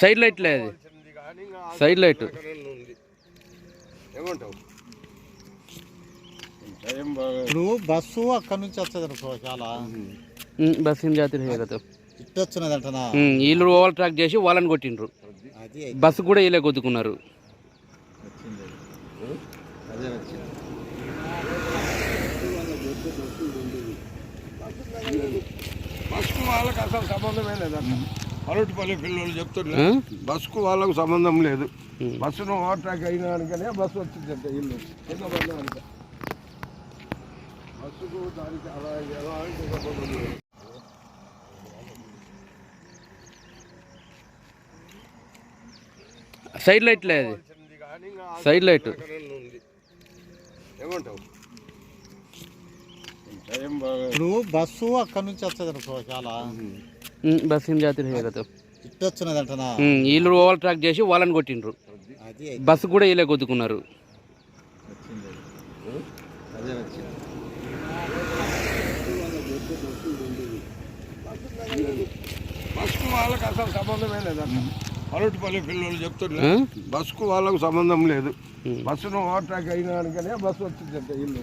Side light లేదు side light ఇప్పుడు bus అక్కడ నుంచి వచ్చేది అనుకో చాలా. బస్ ఏం కదా. వీళ్ళు ఓవర్ ట్రాక్ చేసి వాళ్ళని కొట్టిండ్రు. అది బస్సు కూడా వీళ్ళే కొద్దుకున్నారు. వచ్చింది అదే వచ్చింది బస్కు వాళ్ళకి అసలు సంబంధమే లేదన్న. అరటిపల్లి పిల్లలు చెప్తున్నా ఆ? బస్కు వాళ్ళకు సంబంధం లేదు. బస్సును ఓవర్టాక్ అయినాకనే బస్సు వచ్చిందంట ఇల్లు. కింద బస్సుకు దానికి అలా లేదు. సైడ్ లైట్ లేదు వచ్చింది సైడ్ లైట్ ఏమంటావు? ఇప్పుడు బస్సు అక్కడ నుంచి వచ్చేది అనుకో చాలా. బస్ ఏం కదా అంటనా వీళ్ళు ఓవర్ ట్రాక్ చేసి వాళ్ళని కొట్టిండ్రు. అది బస్సు కూడా వీళ్ళే కొద్దుకున్నారు. వచ్చింది అదే వచ్చింది బస్కు వాళ్ళకి అసలు సంబంధమే లేదన్న అరటిపల్లి పిల్లలు చెప్తున్నా ఆ? బస్కు వాళ్ళకు సంబంధం లేదు. బస్సును ఓవర్టాక్ అయినాకనే బస్సు వచ్చిందంట ఇల్లు